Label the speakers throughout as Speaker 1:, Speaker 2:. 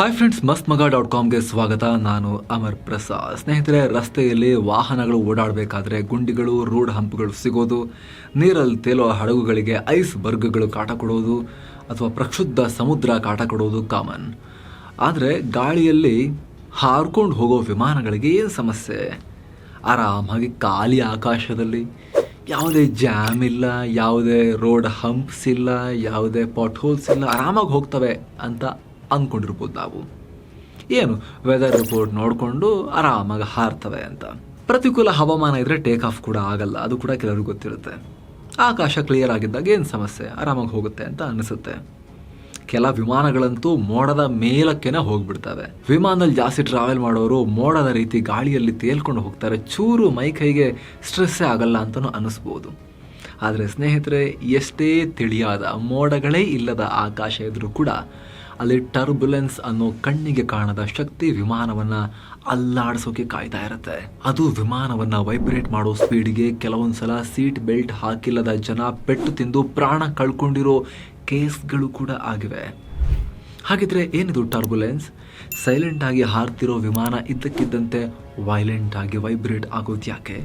Speaker 1: Hi friends ಮಸ್ತ್ ಮಗ dot ಕಾಮ್ಗೆ ಸ್ವಾಗತ. ನಾನು ಅಮರ್ ಪ್ರಸಾದ್. ಸ್ನೇಹಿತರೆ, ರಸ್ತೆಯಲ್ಲಿ ವಾಹನಗಳು ಓಡಾಡಬೇಕಾದ್ರೆ ಗುಂಡಿಗಳು, ರೋಡ್ ಹಂಪ್ಗಳು ಸಿಗೋದು, ನೀರಲ್ಲಿ ತೇಲೋ ಹಡಗುಗಳಿಗೆ ಐಸ್ ಬರ್ಗ್ಗಳು ಕಾಟ ಕೊಡೋದು, ಅಥವಾ ಪ್ರಕ್ಷುದ್ಧ ಸಮುದ್ರ ಕಾಟ ಕೊಡೋದು ಕಾಮನ್ ಆದರೆ ಗಾಳಿಯಲ್ಲಿ ಹಾರ್ಕೊಂಡು ಹೋಗೋ ವಿಮಾನಗಳಿಗೆ ಏನು ಸಮಸ್ಯೆ? ಆರಾಮಾಗಿ ಖಾಲಿ ಆಕಾಶದಲ್ಲಿ. ಯಾವುದೇ ಜಾಮ್ ಇಲ್ಲ, ಯಾವುದೇ ರೋಡ್ ಹಂಪ್ಸ್ ಇಲ್ಲ, ಯಾವುದೇ ಪಾಟ್ ಹೋಲ್ಸ್ ಇಲ್ಲ, ಆರಾಮಾಗಿ ಹೋಗ್ತವೆ ಅಂತ ಅಂದ್ಕೊಂಡಿರ್ಬೋದು ನಾವು. ಏನು? ವೆದರ್ ರಿಪೋರ್ಟ್ ನೋಡಿಕೊಂಡು ಆರಾಮಾಗಿ ಹಾರ್ತವೆ ಅಂತ. ಪ್ರತಿಕೂಲ ಹವಾಮಾನ ಇದ್ರೆ ಟೇಕ್ ಆಫ್ ಕೂಡ ಆಗಲ್ಲ. ಅದು ಕೂಡ ಕೆಲವ್ರಿಗೆ ಗೊತ್ತಿರುತ್ತೆ. ಆಕಾಶ ಕ್ಲಿಯರ್ ಆಗಿದ್ದಾಗ ಏನು ಸಮಸ್ಯೆ? ಆರಾಮಾಗಿ ಹೋಗುತ್ತೆ ಅಂತ ಅನಿಸುತ್ತೆ. ಕೆಲ ವಿಮಾನಗಳಂತೂ ಮೋಡದ ಮೇಲಕ್ಕೇನೆ ಹೋಗ್ಬಿಡ್ತವೆ. ವಿಮಾನದಲ್ಲಿ ಜಾಸ್ತಿ ಟ್ರಾವೆಲ್ ಮಾಡೋರು ಮೋಡದ ರೀತಿ ಗಾಳಿಯಲ್ಲಿ ತೇಲ್ಕೊಂಡು ಹೋಗ್ತಾರೆ. ಚೂರು ಮೈ ಕೈಗೆ ಸ್ಟ್ರೆಸ್ಸೇ ಆಗಲ್ಲ ಅಂತಲೂ ಅನಿಸ್ಬೋದು. ಆದರೆ ಸ್ನೇಹಿತರೆ, ಎಷ್ಟೇ ತಿಳಿಯಾದ ಮೋಡಗಳೇ ಇಲ್ಲದ ಆಕಾಶ ಇದ್ದರೂ ಕೂಡ ಅಲ್ಲಿ ಟರ್ಬುಲೆನ್ಸ್ ಅನ್ನೋ ಕಣ್ಣಿಗೆ ಕಾಣದ ಶಕ್ತಿ ವಿಮಾನವನ್ನು ಅಲ್ಲಾಡಿಸೋಕೆ ಕಾಯ್ತಾ ಇರುತ್ತೆ. ಅದು ವಿಮಾನವನ್ನು ವೈಬ್ರೇಟ್ ಮಾಡೋ ಸ್ಪೀಡ್ಗೆ ಕೆಲವೊಂದ್ಸಲ ಸೀಟ್ ಬೆಲ್ಟ್ ಹಾಕಿಲ್ಲದ ಜನ ಪೆಟ್ಟು ತಿಂದು ಪ್ರಾಣ ಕಳ್ಕೊಂಡಿರೋ ಕೇಸ್ಗಳು ಕೂಡ ಆಗಿವೆ. ಹಾಗಿದ್ರೆ ಏನಿದು ಟರ್ಬುಲೆನ್ಸ್ ಸೈಲೆಂಟ್ ಆಗಿ ಹಾರ್ತಿರೋ ವಿಮಾನ ಇದ್ದಕ್ಕಿದ್ದಂತೆ ವೈಲೆಂಟ್ ಆಗಿ ವೈಬ್ರೇಟ್ ಆಗೋದು ಯಾಕೆ?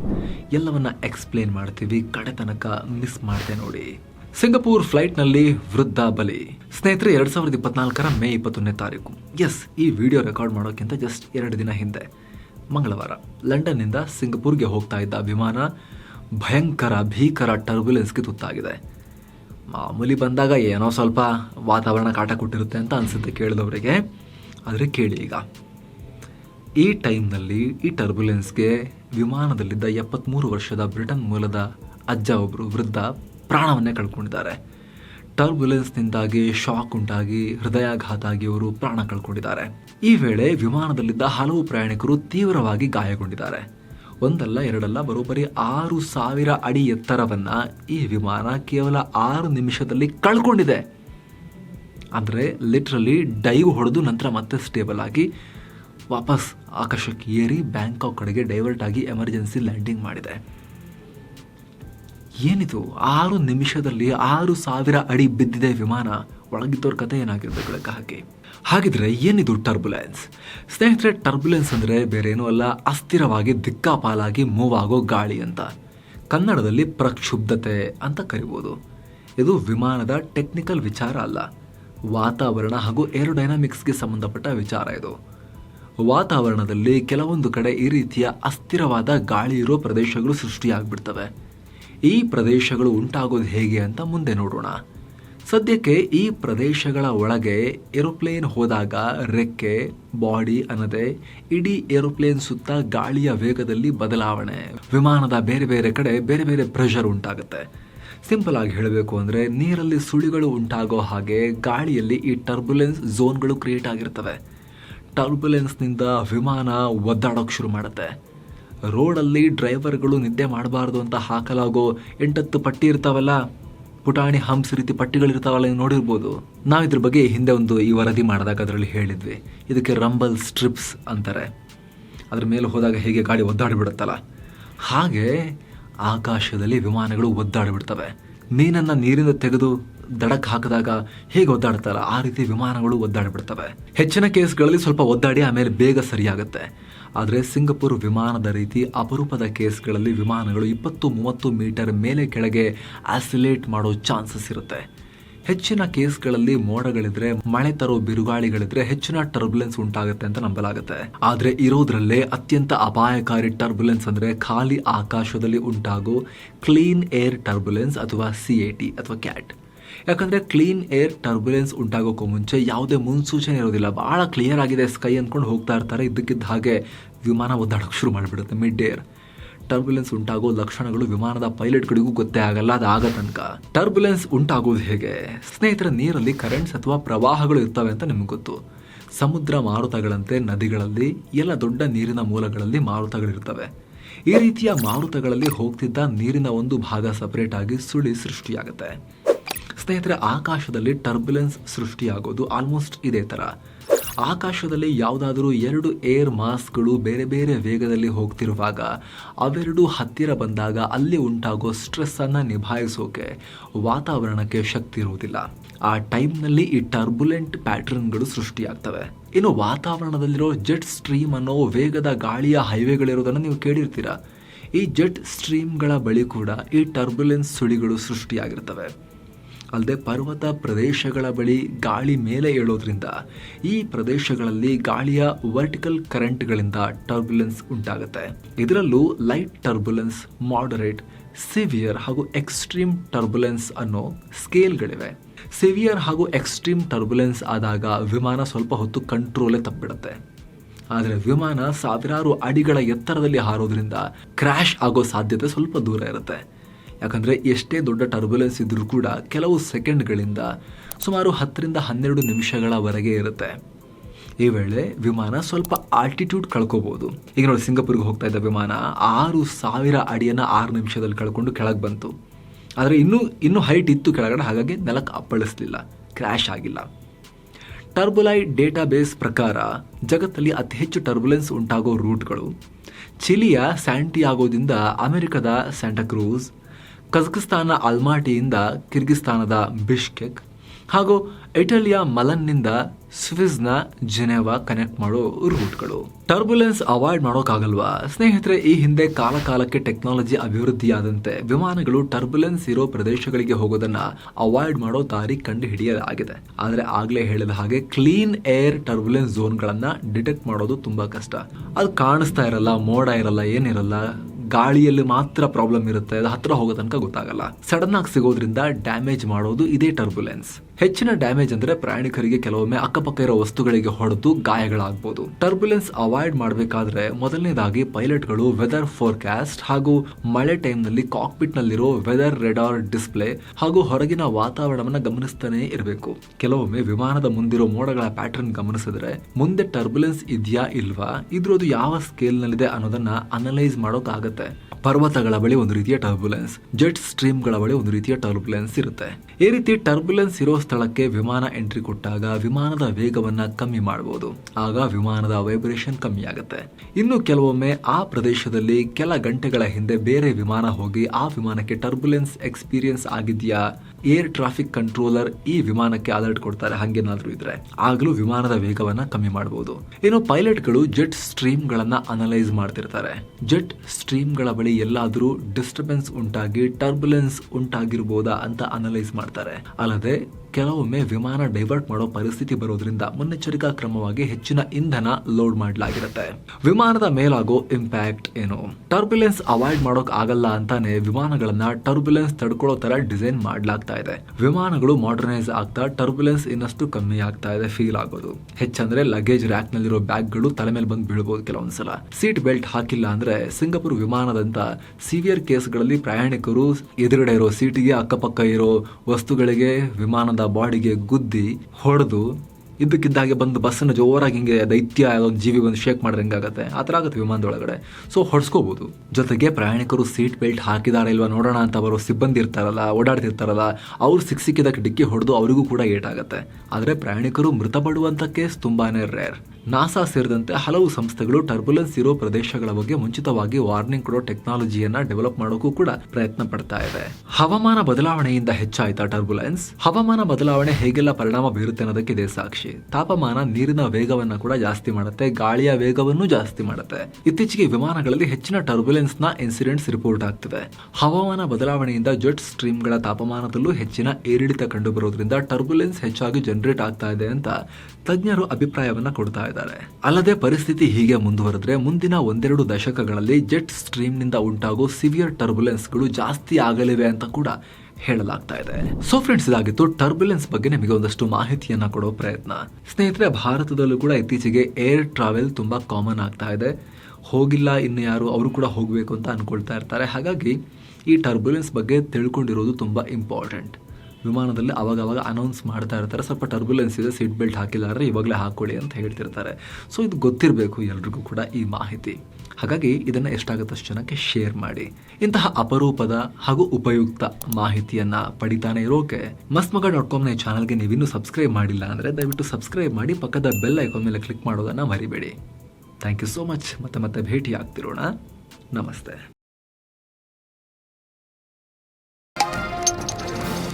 Speaker 1: ಎಲ್ಲವನ್ನ ಎಕ್ಸ್ಪ್ಲೇನ್ ಮಾಡ್ತೀವಿ ಕಡೆ ತನಕ ಮಿಸ್ ಮಾಡಿದೆ ನೋಡಿ. ಸಿಂಗಪೂರ್ ಫ್ಲೈಟ್ನಲ್ಲಿ ವೃದ್ಧ ಬಲಿ. ಸ್ನೇಹಿತರೆ, ಎರಡ್ ಸಾವಿರದ ಇಪ್ಪತ್ನಾಲ್ಕರ ಮೇ ಇಪ್ಪತ್ತೊಂದನೇ ತಾರೀಕು. ಎಸ್ ಈ ವಿಡಿಯೋ ರೆಕಾರ್ಡ್ ಮಾಡೋಕ್ಕಿಂತ ಜಸ್ಟ್ ಎರಡು ದಿನ ಹಿಂದೆ. ಮಂಗಳವಾರ. ಲಂಡನ್ನಿಂದ ಸಿಂಗಪೂರ್ಗೆ ಹೋಗ್ತಾ ಇದ್ದ ವಿಮಾನ ಭಯಂಕರ, ಭೀಕರ ಟರ್ಬುಲೆನ್ಸ್ಗೆ ತುತ್ತಾಗಿದೆ. ಮಾಮೂಲಿ ಬಂದಾಗ ಏನೋ ಸ್ವಲ್ಪ ವಾತಾವರಣ ಕಾಟ ಕೊಟ್ಟಿರುತ್ತೆ ಅಂತ ಅನಿಸುತ್ತೆ ಕೇಳಿದವರಿಗೆ. ಆದರೆ ಕೇಳಿ ಈಗ. ಈ ಟೈಮ್ನಲ್ಲಿ ಈ ಟರ್ಬುಲೆನ್ಸ್ಗೆ ವಿಮಾನದಲ್ಲಿದ್ದ ಎಪ್ಪತ್ತ್ಮೂರು ವರ್ಷದ ಬ್ರಿಟನ್ ಮೂಲದ ಅಜ್ಜ ಒಬ್ಬರು ವೃದ್ಧ ಪ್ರಾಣವನ್ನೇ ಕಳ್ಕೊಂಡಿದ್ದಾರೆ. ಟರ್ಬುಲೆನ್ಸ್ನಿಂದಾಗಿ ಶಾಕ್ ಉಂಟಾಗಿ ಹೃದಯಾಘಾತ ಆಗಿ ಅವರು ಪ್ರಾಣ ಕಳ್ಕೊಂಡಿದ್ದಾರೆ. ಈ ವೇಳೆ ವಿಮಾನದಲ್ಲಿದ್ದ ಹಲವು ಪ್ರಯಾಣಿಕರು ತೀವ್ರವಾಗಿ ಗಾಯಗೊಂಡಿದ್ದಾರೆ. ಒಂದಲ್ಲ ಎರಡಲ್ಲ, ಬರೋಬ್ಬರಿ ಆರು ಸಾವಿರ ಅಡಿ ಎತ್ತರವನ್ನು ಈ ವಿಮಾನ ಕೇವಲ ಆರು ನಿಮಿಷದಲ್ಲಿ ಕಳ್ಕೊಂಡಿದೆ. ಅಂದರೆ ಲಿಟ್ರಲಿ ಡೈವ್ ಹೊಡೆದು ನಂತರ ಮತ್ತೆ ಸ್ಟೇಬಲ್ ಆಗಿ ವಾಪಸ್ ಆಕಾಶಕ್ಕೆ ಏರಿ ಬ್ಯಾಂಕಾಕ್ ಕಡೆಗೆ ಡೈವರ್ಟ್ ಆಗಿ ಎಮರ್ಜೆನ್ಸಿ ಲ್ಯಾಂಡಿಂಗ್ ಮಾಡಿದೆ. ಏನಿದು? ಆರು ನಿಮಿಷದಲ್ಲಿ ಆರು ಸಾವಿರ ಅಡಿ ಬಿದ್ದಿದೆ ವಿಮಾನ. ಒಳಗಿದ್ದವ್ರ ಕತೆ ಏನಾಗಿರ್ಬೇಕು ಲೆಕ್ಕ ಹಾಕಿ ಹಾಗಿದ್ರೆ ಏನಿದು ಟರ್ಬುಲೆನ್ಸ್ ಸ್ನೇಹಿತರೆ ಟರ್ಬುಲೆನ್ಸ್ ಅಂದರೆ ಬೇರೆ ಏನೂ ಅಲ್ಲ, ಅಸ್ಥಿರವಾಗಿ ದಿಕ್ಕಾಪಾಲಾಗಿ ಮೂವ್ ಆಗೋ ಗಾಳಿ ಅಂತ. ಕನ್ನಡದಲ್ಲಿ ಪ್ರಕ್ಷುಬ್ಧತೆ ಅಂತ ಕರಿಬೋದು. ಇದು ವಿಮಾನದ ಟೆಕ್ನಿಕಲ್ ವಿಚಾರ ಅಲ್ಲ. ವಾತಾವರಣ ಹಾಗೂ ಏರೋಡೈನಾಮಿಕ್ಸ್ಗೆ ಸಂಬಂಧಪಟ್ಟ ವಿಚಾರ ಇದು. ವಾತಾವರಣದಲ್ಲಿ ಕೆಲವೊಂದು ಕಡೆ ಈ ರೀತಿಯ ಅಸ್ಥಿರವಾದ ಗಾಳಿ ಇರೋ ಪ್ರದೇಶಗಳು ಸೃಷ್ಟಿಯಾಗ್ಬಿಡ್ತವೆ. ಈ ಪ್ರದೇಶಗಳು ಉಂಟಾಗೋದು ಹೇಗೆ ಅಂತ ಮುಂದೆ ನೋಡೋಣ. ಸದ್ಯಕ್ಕೆ ಈ ಪ್ರದೇಶಗಳ ಒಳಗೆ ಏರೋಪ್ಲೇನ್ ಹೋದಾಗ ರೆಕ್ಕೆ, ಬಾಡಿ ಅನ್ನದೆ ಇಡೀ ಏರೋಪ್ಲೇನ್ ಸುತ್ತ ಗಾಳಿಯ ವೇಗದಲ್ಲಿ ಬದಲಾವಣೆ. ವಿಮಾನದ ಬೇರೆ ಬೇರೆ ಕಡೆ ಬೇರೆ ಬೇರೆ ಪ್ರೆಷರ್ ಉಂಟಾಗುತ್ತೆ. ಸಿಂಪಲ್ ಆಗಿ ಹೇಳಬೇಕು ಅಂದರೆ ನೀರಲ್ಲಿ ಸುಳಿಗಳು ಉಂಟಾಗೋ ಹಾಗೆ ಗಾಳಿಯಲ್ಲಿ ಈ ಟರ್ಬುಲೆನ್ಸ್ ಝೋನ್ಗಳು ಕ್ರಿಯೇಟ್ ಆಗಿರ್ತವೆ. ಟರ್ಬುಲೆನ್ಸ್ನಿಂದ ವಿಮಾನ ಒದ್ದಾಡೋಕೆ ಶುರು ಮಾಡುತ್ತೆ. ರೋಡಲ್ಲಿ ಡ್ರೈವರ್ಗಳು ನಿದ್ದೆ ಮಾಡಬಾರ್ದು ಅಂತ ಹಾಕಲಾಗೋ ಎಂಟತ್ತು ಪಟ್ಟಿ ಇರ್ತಾವಲ್ಲ ಪುಟಾಣಿ ಹಂಪ್ಸ್ ರೀತಿ ಪಟ್ಟಿಗಳಿರ್ತಾವಲ್ಲ ನೋಡಿರ್ಬೋದು. ನಾವು ಇದ್ರ ಬಗ್ಗೆ ಹಿಂದೆ ಒಂದು ಈ ವರದಿ ಮಾಡಿದಾಗ ಅದರಲ್ಲಿ ಹೇಳಿದ್ವಿ. ಇದಕ್ಕೆ ರಂಬಲ್ ಸ್ಟ್ರಿಪ್ಸ್ ಅಂತಾರೆ. ಅದ್ರ ಮೇಲೆ ಹೋದಾಗ ಹೇಗೆ ಗಾಡಿ ಒದ್ದಾಡಿಬಿಡುತ್ತಲ್ಲ. ಹಾಗೆ ಆಕಾಶದಲ್ಲಿ ವಿಮಾನಗಳು ಒದ್ದಾಡಿಬಿಡ್ತವೆ. ಮೀನನ್ನು ನೀರಿಂದ ತೆಗೆದು ದಡಕ್ಕೆ ಹಾಕಿದಾಗ ಹೇಗೆ ಒದ್ದಾಡ್ತಾರ? ಆ ರೀತಿ ವಿಮಾನಗಳು ಒದ್ದಾಡಿಬಿಡ್ತವೆ. ಹೆಚ್ಚಿನ ಕೇಸ್ಗಳಲ್ಲಿ ಸ್ವಲ್ಪ ಒದ್ದಾಡಿ ಆಮೇಲೆ ಬೇಗ ಸರಿಯಾಗುತ್ತೆ. ಆದರೆ ಸಿಂಗಪುರ್ ವಿಮಾನದ ರೀತಿ ಅಪರೂಪದ ಕೇಸ್ಗಳಲ್ಲಿ ವಿಮಾನಗಳು ಇಪ್ಪತ್ತು ಮೂವತ್ತು ಮೀಟರ್ ಮೇಲೆ ಕೆಳಗೆ ಆಸಿಲೇಟ್ ಮಾಡೋ ಚಾನ್ಸಸ್ ಇರುತ್ತೆ. ಹೆಚ್ಚಿನ ಕೇಸ್ಗಳಲ್ಲಿ ಮೋಡಗಳಿದ್ರೆ, ಮಳೆ ತರೋ ಬಿರುಗಾಳಿಗಳಿದ್ರೆ ಹೆಚ್ಚಿನ ಟರ್ಬುಲೆನ್ಸ್ ಉಂಟಾಗುತ್ತೆ ಅಂತ ನಂಬಲಾಗುತ್ತೆ. ಆದ್ರೆ ಇರೋದ್ರಲ್ಲೇ ಅತ್ಯಂತ ಅಪಾಯಕಾರಿ ಟರ್ಬುಲೆನ್ಸ್ ಅಂದ್ರೆ ಖಾಲಿ ಆಕಾಶದಲ್ಲಿ ಉಂಟಾಗೋ ಕ್ಲೀನ್ ಏರ್ ಟರ್ಬುಲೆನ್ಸ್ ಅಥವಾ ಸಿ ಎ ಟಿ ಅಥವಾ ಕ್ಯಾಟ್. ಯಾಕಂದ್ರೆ ಕ್ಲೀನ್ ಏರ್ ಟರ್ಬುಲೆನ್ಸ್ ಉಂಟಾಗೋಕ್ಕೂ ಮುಂಚೆ ಯಾವುದೇ ಮುನ್ಸೂಚನೆ ಇರೋದಿಲ್ಲ. ಭಾಳ ಕ್ಲಿಯರ್ ಆಗಿದೆ ಸ್ಕೈ ಅಂದ್ಕೊಂಡು ಹೋಗ್ತಾ ಇರ್ತಾರೆ. ಇದ್ದಕ್ಕಿದ್ದ ಹಾಗೆ ವಿಮಾನ ಒದ್ದಾಡೋಕ್ಕೆ ಶುರು ಮಾಡಿಬಿಡುತ್ತೆ ಮಿಡ್ ಏರ್ ಟರ್ಬುಲೆನ್ಸ್ ಉಂಟಾಗೋ ಲಕ್ಷಣಗಳು ವಿಮಾನದ ಪೈಲಟ್ಗಳಿಗೂ ಗೊತ್ತೇ ಆಗಲ್ಲ. ಅದು ಆಗ ತನಕ ಟರ್ಬುಲೆನ್ಸ್ ಉಂಟಾಗೋದು ಹೇಗೆ? ಸ್ನೇಹಿತರ, ನೀರಲ್ಲಿ ಕರೆಂಟ್ಸ್ ಅಥವಾ ಪ್ರವಾಹಗಳು ಇರ್ತವೆ ಅಂತ ನಿಮಗೆ ಗೊತ್ತು. ಸಮುದ್ರ ಮಾರುತಗಳಂತೆ ನದಿಗಳಲ್ಲಿ, ಎಲ್ಲ ದೊಡ್ಡ ನೀರಿನ ಮೂಲಗಳಲ್ಲಿ ಮಾರುತಗಳಿರ್ತವೆ. ಈ ರೀತಿಯ ಮಾರುತಗಳಲ್ಲಿ ಹೋಗ್ತಿದ್ದ ನೀರಿನ ಒಂದು ಭಾಗ ಸಪರೇಟ್ ಆಗಿ ಸುಳಿ ಸೃಷ್ಟಿಯಾಗುತ್ತೆ. ಸ್ನೇಹಿತರೆ ಆಕಾಶದಲ್ಲಿ ಟರ್ಬುಲೆನ್ಸ್ ಸೃಷ್ಟಿಯಾಗೋದು ಆಲ್ಮೋಸ್ಟ್ ಇದೇ ಥರ ಆಕಾಶದಲ್ಲಿ ಯಾವುದಾದರೂ ಎರಡು ಏರ್ ಮಾಸ್ಗಳು ಬೇರೆ ಬೇರೆ ವೇಗದಲ್ಲಿ ಹೋಗ್ತಿರುವಾಗ ಅವೆರಡು ಹತ್ತಿರ ಬಂದಾಗ ಅಲ್ಲಿ ಉಂಟಾಗೋ ಸ್ಟ್ರೆಸ್ಸನ್ನು ನಿಭಾಯಿಸೋಕೆ ವಾತಾವರಣಕ್ಕೆ ಶಕ್ತಿ ಇರುವುದಿಲ್ಲ. ಆ ಟೈಮ್ನಲ್ಲಿ ಈ ಟರ್ಬುಲೆಂಟ್ ಪ್ಯಾಟ್ರನ್ಗಳು ಸೃಷ್ಟಿಯಾಗ್ತವೆ. ಇನ್ನು ವಾತಾವರಣದಲ್ಲಿರೋ ಜೆಟ್ ಸ್ಟ್ರೀಮ್ ಅನ್ನೋ ವೇಗದ ಗಾಳಿಯ ಹೈವೇಗಳಿರೋದನ್ನು ನೀವು ಕೇಳಿರ್ತೀರ? ಈ ಜೆಟ್ ಸ್ಟ್ರೀಮ್ಗಳ ಬಳಿ ಕೂಡ ಈ ಟರ್ಬುಲೆನ್ಸ್ ಸುಳಿಗಳು ಸೃಷ್ಟಿಯಾಗಿರ್ತವೆ. ಅಲ್ಲದೆ ಪರ್ವತ ಪ್ರದೇಶಗಳ ಬಳಿ ಗಾಳಿ ಮೇಲೆ ಏಳೋದ್ರಿಂದ ಈ ಪ್ರದೇಶಗಳಲ್ಲಿ ಗಾಳಿಯ ವರ್ಟಿಕಲ್ ಕರೆಂಟ್ಗಳಿಂದ ಟರ್ಬುಲೆನ್ಸ್ ಉಂಟಾಗುತ್ತೆ. ಇದರಲ್ಲೂ ಲೈಟ್ ಟರ್ಬುಲೆನ್ಸ್ ಮಾಡರೇಟ್ ಸಿವಿಯರ್ ಹಾಗೂ ಎಕ್ಸ್ಟ್ರೀಮ್ ಟರ್ಬುಲೆನ್ಸ್ ಅನ್ನೋ ಸ್ಕೇಲ್ಗಳಿವೆ ಸಿವಿಯರ್ ಹಾಗೂ ಎಕ್ಸ್ಟ್ರೀಮ್ ಟರ್ಬುಲೆನ್ಸ್ ಆದಾಗ ವಿಮಾನ ಸ್ವಲ್ಪ ಹೊತ್ತು ಕಂಟ್ರೋಲೇ ತಪ್ಪಿಡುತ್ತೆ. ಆದರೆ ವಿಮಾನ ಸಾವಿರಾರು ಅಡಿಗಳ ಎತ್ತರದಲ್ಲಿ ಹಾರೋದ್ರಿಂದ ಕ್ರ್ಯಾಶ್ ಆಗೋ ಸಾಧ್ಯತೆ ಸ್ವಲ್ಪ ದೂರ ಇರುತ್ತೆ. ಯಾಕಂದರೆ ಎಷ್ಟೇ ದೊಡ್ಡ ಟರ್ಬುಲೆನ್ಸ್ ಇದ್ದರೂ ಕೂಡ ಕೆಲವು ಸೆಕೆಂಡ್ಗಳಿಂದ ಸುಮಾರು ಹತ್ತರಿಂದ ಹನ್ನೆರಡು ನಿಮಿಷಗಳವರೆಗೆ ಇರುತ್ತೆ. ಈ ವೇಳೆ ವಿಮಾನ ಸ್ವಲ್ಪ ಆಲ್ಟಿಟ್ಯೂಡ್ ಕಳ್ಕೋಬಹುದು ಈಗ ನೋಡಿ, ಸಿಂಗಾಪುರ್ಗೆ ಹೋಗ್ತಾ ಇದ್ದ ವಿಮಾನ ಆರು ಸಾವಿರ ಅಡಿಯನ್ನು ಆರು ನಿಮಿಷದಲ್ಲಿ ಕಳ್ಕೊಂಡು ಕೆಳಗೆ ಬಂತು. ಆದರೆ ಇನ್ನೂ ಇನ್ನೂ ಹೈಟ್ ಇತ್ತು ಕೆಳಗಡೆ, ಹಾಗಾಗಿ ನೆಲಕ್ಕೆ ಅಪ್ಪಳಿಸಲಿಲ್ಲ ಕ್ರ್ಯಾಶ್ ಆಗಿಲ್ಲ. ಟರ್ಬುಲೈ ಡೇಟಾಬೇಸ್ ಪ್ರಕಾರ ಜಗತ್ತಲ್ಲಿ ಅತಿ ಹೆಚ್ಚು ಟರ್ಬುಲೆನ್ಸ್ ಉಂಟಾಗೋ ರೂಟ್ಗಳು ಚಿಲಿಯ ಸ್ಯಾಂಟಿಯಾಗೋದಿಂದ ಅಮೆರಿಕದ ಸ್ಯಾಂಟಾಕ್ರೂಸ್ ಕಜಕಿಸ್ತಾನ ಅಲ್ಮಾಟಿಯಿಂದ ಕಿರ್ಗಿಸ್ತಾನದ ಬಿಷ್ಕೆಕ್ ಹಾಗೂ ಇಟಲಿಯ ಮಲನ್ನಿಂದ ಸ್ವಿಸ್ನ ಜೆನೆವಾ ಕನೆಕ್ಟ್ ಮಾಡೋ ರೂಟ್ಗಳು. Turbulence avoid ಮಾಡೋಕ್ಕಾಗಲ್ವಾ? ಸ್ನೇಹಿತರೆ, ಈ ಹಿಂದೆ ಕಾಲ ಕಾಲಕ್ಕೆ ಟೆಕ್ನಾಲಜಿ ಅಭಿವೃದ್ಧಿಯಾದಂತೆ ವಿಮಾನಗಳು ಟರ್ಬುಲೆನ್ಸ್ ಇರೋ ಪ್ರದೇಶಗಳಿಗೆ ಹೋಗೋದನ್ನ ಅವಾಯ್ಡ್ ಮಾಡೋ ದಾರಿ ಕಂಡು ಹಿಡಿಯಲಾಗಿದೆ ಆದರೆ ಆಗ್ಲೇ ಹೇಳಿದ ಹಾಗೆ ಕ್ಲೀನ್ ಏರ್ ಟರ್ಬುಲೆನ್ಸ್ ಝೋನ್ಗಳನ್ನು ಡಿಟೆಕ್ಟ್ ಮಾಡೋದು ತುಂಬಾ ಕಷ್ಟ. ಅದು ಕಾಣಿಸ್ತಾ ಇರಲ್ಲ, ಮೋಡ ಇರಲ್ಲ, ಏನಿರಲ್ಲ. ಗಾಳಿಯಲ್ಲಿ ಮಾತ್ರ ಪ್ರಾಬ್ಲಮ್ ಇರುತ್ತೆ, ಅದು ಹತ್ರ ಹೋಗೋ ತನಕ ಗೊತ್ತಾಗಲ್ಲ. ಸಡನ್ ಆಗಿ ಸಿಗೋದ್ರಿಂದ ಡ್ಯಾಮೇಜ್ ಮಾಡೋದು ಇದೇ ಟರ್ಬುಲೆನ್ಸ್ ಹೆಚ್ಚಿನ ಡ್ಯಾಮೇಜ್ ಅಂದ್ರೆ ಪ್ರಯಾಣಿಕರಿಗೆ ಕೆಲವೊಮ್ಮೆ ಅಕ್ಕಪಕ್ಕ ಇರೋ ವಸ್ತುಗಳಿಗೆ ಹೊಡೆದು ಗಾಯಗಳಾಗಬಹುದು ಟರ್ಬುಲೆನ್ಸ್ ಅವಾಯ್ಡ್ ಮಾಡಬೇಕಾದ್ರೆ ಮೊದಲನೇದಾಗಿ ಪೈಲಟ್ಗಳು ವೆದರ್ ಫೋರ್ಕಾಸ್ಟ್ ಹಾಗೂ ಮಳೆ ಟೈಮ್ನಲ್ಲಿ ಕಾಕ್ಪಿಟ್ ನಲ್ಲಿರೋ ವೆದರ್ ರೆಡಾರ್ ಡಿಸ್ಪ್ಲೇ ಹಾಗೂ ಹೊರಗಿನ ವಾತಾವರಣವನ್ನ ಗಮನಿಸ್ತಾನೆ ಇರಬೇಕು. ಕೆಲವೊಮ್ಮೆ ವಿಮಾನದ ಮುಂದಿರೋ ಮೋಡಗಳ ಪ್ಯಾಟರ್ನ್ ಗಮನಿಸಿದ್ರೆ ಮುಂದೆ ಟರ್ಬುಲೆನ್ಸ್ ಇದೆಯಾ ಇಲ್ವಾ? ಇದ್ರದ್ದು ಯಾವ ಸ್ಕೇಲ್ ನಲ್ಲಿದೆ ಅನ್ನೋದನ್ನ ಅನಲೈಸ್ ಮಾಡೋಕ್ಕಾಗತ್ತೆ. ಪರ್ವತಗಳ ಬಳಿ ಒಂದು ರೀತಿಯ ಟರ್ಬುಲೆನ್ಸ್ ಜೆಟ್ ಸ್ಟ್ರೀಮ್ಗಳ ಬಳಿ ಒಂದು ರೀತಿಯ ಟರ್ಬುಲೆನ್ಸ್ ಇರುತ್ತೆ. ಈ ರೀತಿ ಟರ್ಬುಲೆನ್ಸ್ ಇರೋ ಸ್ಥಳಕ್ಕೆ ವಿಮಾನ ಎಂಟ್ರಿ ಕೊಟ್ಟಾಗ ವಿಮಾನದ ವೇಗವನ್ನ ಕಮ್ಮಿ ಮಾಡಬಹುದು ಆಗ ವಿಮಾನದ ವೈಬ್ರೇಷನ್ ಕಮ್ಮಿ ಆಗುತ್ತೆ. ಇನ್ನು ಕೆಲವೊಮ್ಮೆ ಆ ಪ್ರದೇಶದಲ್ಲಿ ಕೆಲ ಗಂಟೆಗಳ ಹಿಂದೆ ಬೇರೆ ವಿಮಾನ ಹೋಗಿ ಆ ವಿಮಾನಕ್ಕೆ ಟರ್ಬುಲೆನ್ಸ್ ಎಕ್ಸ್ಪೀರಿಯನ್ಸ್ ಆಗಿದೆಯಾ? ಏರ್ ಟ್ರಾಫಿಕ್ ಕಂಟ್ರೋಲರ್ ಈ ವಿಮಾನಕ್ಕೆ ಅಲರ್ಟ್ ಕೊಡ್ತಾರೆ, ಹಂಗೇನಾದ್ರೂ ಇದ್ರೆ. ಆಗಲೂ ವಿಮಾನದ ವೇಗವನ್ನ ಕಮ್ಮಿ ಮಾಡಬಹುದು ಇನ್ನು ಪೈಲಟ್ಗಳು ಜೆಟ್ ಸ್ಟ್ರೀಮ್ಗಳನ್ನ ಅನಲೈಸ್ ಮಾಡ್ತಿರ್ತಾರೆ. ಜೆಟ್ ಸ್ಟ್ರೀಮ್ಗಳ ಬಳಿ ಎಲ್ಲಾದರೂ ಡಿಸ್ಟರ್ಬೆನ್ಸ್ ಉಂಟಾಗಿ ಟರ್ಬುಲೆನ್ಸ್ ಉಂಟಾಗಿರ್ಬೋದಾ ಅಂತ ಅನಲೈಸ್ ಮಾಡ್ತಾರೆ. ಅಲ್ಲದೆ ಕೆಲವೊಮ್ಮೆ ವಿಮಾನ ಡೈವರ್ಟ್ ಮಾಡೋ ಪರಿಸ್ಥಿತಿ ಬರೋದ್ರಿಂದ ಮುನ್ನೆಚ್ಚರಿಕಾ ಕ್ರಮವಾಗಿ ಹೆಚ್ಚಿನ ಇಂಧನ ಲೋಡ್ ಮಾಡಲಾಗಿರುತ್ತೆ. ವಿಮಾನದ ಮೇಲಾಗೋ ಇಂಪ್ಯಾಕ್ಟ್ ಏನು? ಟರ್ಬುಲೆನ್ಸ್ ಅವಾಯ್ಡ್ ಮಾಡೋಕ್ ಆಗಲ್ಲ ಅಂತಾನೆ ವಿಮಾನಗಳನ್ನ ಟರ್ಬುಲೆನ್ಸ್ ತಡ್ಕೊಳ್ಳೋ ತರ ಡಿಸೈನ್ ಮಾಡ್ಲಾಗ್ತಾ ಇದೆ. ವಿಮಾನಗಳು ಮಾಡರ್ನೈಸ್ ಆಗ್ತಾ ಟರ್ಬುಲೆನ್ಸ್ ಇನ್ನಷ್ಟು ಕಮ್ಮಿ ಆಗ್ತಾ ಇದೆ ಫೀಲ್ ಆಗೋದು. ಹೆಚ್ಚಂದ್ರೆ ಲಗೇಜ್ ರ್ಯಾಕ್ ನಲ್ಲಿರೋ ಬ್ಯಾಗ್ಗಳು ತಲೆ ಮೇಲೆ ಬಂದು ಬೀಳ್ಬೋದು ಕೆಲವೊಂದ್ಸಲ. ಸೀಟ್ ಬೆಲ್ಟ್ ಹಾಕಿಲ್ಲ ಅಂದ್ರೆ ಸಿಂಗಾಪುರ್ ವಿಮಾನದಂತ ಸಿವಿಯರ್ ಕೇಸ್ಗಳಲ್ಲಿ ಪ್ರಯಾಣಿಕರು ಎದುರುಗಡೆ ಇರೋ ಸೀಟಿಗೆ ಅಕ್ಕಪಕ್ಕ ಇರೋ ವಸ್ತುಗಳಿಗೆ ವಿಮಾನದ ಬಾಡಿಗೆ ಗುದ್ದಿ ಹೊಡೆದು ಇದ್ದಕ್ಕಿದ್ದಾಗೆ ಬಂದು ಬಸ್ಸನ್ನು ಜೋರಾಗಿ ಹಿಂಗೆ ದೈತ್ಯ ಒಂದು ಜೀವಿ ಬಂದು ಶೇಕ್ ಮಾಡಿದ್ರೆ ಹೆಂಗಾಗತ್ತೆ? ಆ ಥರ ಆಗುತ್ತೆ ವಿಮಾನದೊಳಗಡೆ. ಸೊ ಹೊಡ್ಸ್ಕೋಬಹುದು ಜೊತೆಗೆ ಪ್ರಯಾಣಿಕರು ಸೀಟ್ ಬೆಲ್ಟ್ ಹಾಕಿದಾರ ಇಲ್ವಾ ನೋಡೋಣ ಅಂತ ಬರೋ ಸಿಬ್ಬಂದಿ ಇರ್ತಾರಲ್ಲ, ಓಡಾಡ್ತಿರ್ತಾರಲ್ಲ, ಅವ್ರು ಸಿಕ್ಕ ಸಿಕ್ಕಿದಾಗ ಡಿಕ್ಕಿ ಹೊಡೆದು ಅವರಿಗೂ ಕೂಡ ಏಟಾಗುತ್ತೆ. ಆದರೆ ಪ್ರಯಾಣಿಕರು ಮೃತಪಡುವಂಥ ಕೇಸ್ ತುಂಬಾನೇ ರೇರ್ ನಾಸಾ ಸೇರಿದಂತೆ ಹಲವು ಸಂಸ್ಥೆಗಳು ಟರ್ಬುಲೆನ್ಸ್ ಇರೋ ಪ್ರದೇಶಗಳ ಬಗ್ಗೆ ಮುಂಚಿತವಾಗಿ ವಾರ್ನಿಂಗ್ ಕೊಡೋ ಟೆಕ್ನಾಲಜಿಯನ್ನ ಡೆವಲಪ್ ಮಾಡೋಕ್ಕೂ ಕೂಡ ಪ್ರಯತ್ನ ಪಡ್ತಾ ಇದೆ. ಹವಾಮಾನ ಬದಲಾವಣೆಯಿಂದ ಹೆಚ್ಚಾಯ್ತಾ ಟರ್ಬುಲೆನ್ಸ್? ಹವಾಮಾನ ಬದಲಾವಣೆ ಹೇಗೆಲ್ಲ ಪರಿಣಾಮ ಬೀರುತ್ತೆ ಅನ್ನೋದಕ್ಕೆ ಇದೇ ಸಾಕ್ಷಿ. ತಾಪಮಾನ, ನೀರಿನ ವೇಗವನ್ನ ಕೂಡ ಜಾಸ್ತಿ ಮಾಡುತ್ತೆ, ಗಾಳಿಯ ವೇಗವನ್ನು ಜಾಸ್ತಿ ಮಾಡುತ್ತೆ. ಇತ್ತೀಚೆಗೆ ವಿಮಾನಗಳಲ್ಲಿ ಹೆಚ್ಚಿನ ಟರ್ಬುಲೆನ್ಸ್ನ ಇನ್ಸಿಡೆಂಟ್ಸ್ ರಿಪೋರ್ಟ್ ಆಗ್ತಿದೆ. ಹವಾಮಾನ ಬದಲಾವಣೆಯಿಂದ ಜೆಟ್ ಸ್ಟ್ರೀಮ್ಗಳ ತಾಪಮಾನದಲ್ಲೂ ಹೆಚ್ಚಿನ ಏರಿಳಿತ ಕಂಡು ಬರೋದ್ರಿಂದ ಟರ್ಬುಲೆನ್ಸ್ ಹೆಚ್ಚಾಗಿ ಜನರೇಟ್ ಆಗ್ತಾ ಇದೆ ಅಂತ ತಜ್ಞರು ಅಭಿಪ್ರಾಯವನ್ನ ಕೊಡ್ತಾ ಅಲ್ಲದೆ ಪರಿಸ್ಥಿತಿ ಹೀಗೆ ಮುಂದುವರೆದ್ರೆ ಮುಂದಿನ ಒಂದೆರಡು ದಶಕಗಳಲ್ಲಿ ಜೆಟ್ ಸ್ಟ್ರೀಮ್ನಿಂದ ಉಂಟಾಗೋ ಸಿವಿಯರ್ ಟರ್ಬುಲೆನ್ಸ್ಗಳು ಜಾಸ್ತಿ ಆಗಲಿವೆ ಅಂತ ಕೂಡ ಹೇಳಲಾಗ್ತಾ ಇದೆ. ಸೊ ಫ್ರೆಂಡ್ಸ್ ಇದಾಗಿತ್ತು ಟರ್ಬುಲೆನ್ಸ್ ಬಗ್ಗೆ ನಿಮಗೆ ಒಂದಷ್ಟು ಮಾಹಿತಿಯನ್ನ ಕೊಡೋ ಪ್ರಯತ್ನ. ಸ್ನೇಹಿತರೆ, ಭಾರತದಲ್ಲೂ ಕೂಡ ಇತ್ತೀಚೆಗೆ ಏರ್ ಟ್ರಾವೆಲ್ ತುಂಬಾ ಕಾಮನ್ ಆಗ್ತಾ ಇದೆ. ಹೋಗಿಲ್ಲ ಇನ್ನು ಯಾರು, ಅವರು ಕೂಡ ಹೋಗಬೇಕು ಅಂತ ಅನ್ಕೊಳ್ತಾ ಇರ್ತಾರೆ. ಹಾಗಾಗಿ ಈ ಟರ್ಬುಲೆನ್ಸ್ ಬಗ್ಗೆ ತಿಳ್ಕೊಂಡಿರೋದು ತುಂಬ ಇಂಪಾರ್ಟೆಂಟ್ ವಿಮಾನದಲ್ಲಿ ಅವಾಗ ಅವಾಗ ಅನೌನ್ಸ್ ಮಾಡ್ತಾ ಇರ್ತಾರೆ. ಸ್ವಲ್ಪ ಟರ್ಬುಲೆನ್ಸ್ ಇದೆ ಸೀಟ್ ಬೆಲ್ಟ್ ಹಾಕಿಲ್ಲ ಅಂದರೆ ಇವಾಗಲೇ ಹಾಕ್ಕೊಳ್ಳಿ ಅಂತ ಹೇಳ್ತಿರ್ತಾರೆ. ಸೊ ಇದು ಗೊತ್ತಿರಬೇಕು ಎಲ್ರಿಗೂ ಕೂಡ ಈ ಮಾಹಿತಿ. ಹಾಗಾಗಿ ಇದನ್ನು ಎಷ್ಟಾಗುತ್ತಷ್ಟು ಜನಕ್ಕೆ ಶೇರ್ ಮಾಡಿ. ಇಂತಹ ಅಪರೂಪದ ಹಾಗೂ ಉಪಯುಕ್ತ ಮಾಹಿತಿಯನ್ನ ಪಡಿತಾನೆ ಇರೋಕೆ ಮಸ್ಮಗ ಡಾಟ್ ಕಾಮ್ನ ಈ ಚಾನಲ್ಗೆ ನೀವಿನ್ನೂ ಸಬ್ಸ್ಕ್ರೈಬ್ ಮಾಡಿಲ್ಲ ಅಂದರೆ ದಯವಿಟ್ಟು ಸಬ್ಸ್ಕ್ರೈಬ್ ಮಾಡಿ ಪಕ್ಕದ ಬೆಲ್ ಐಕಾನ್ ಮೇಲೆ ಕ್ಲಿಕ್ ಮಾಡೋದನ್ನು ಮರಿಬೇಡಿ. ಥ್ಯಾಂಕ್ ಯು ಸೋ ಮಚ್ ಮತ್ತೆ ಮತ್ತೆ ಭೇಟಿ ಆಗ್ತಿರೋಣ ನಮಸ್ತೆ.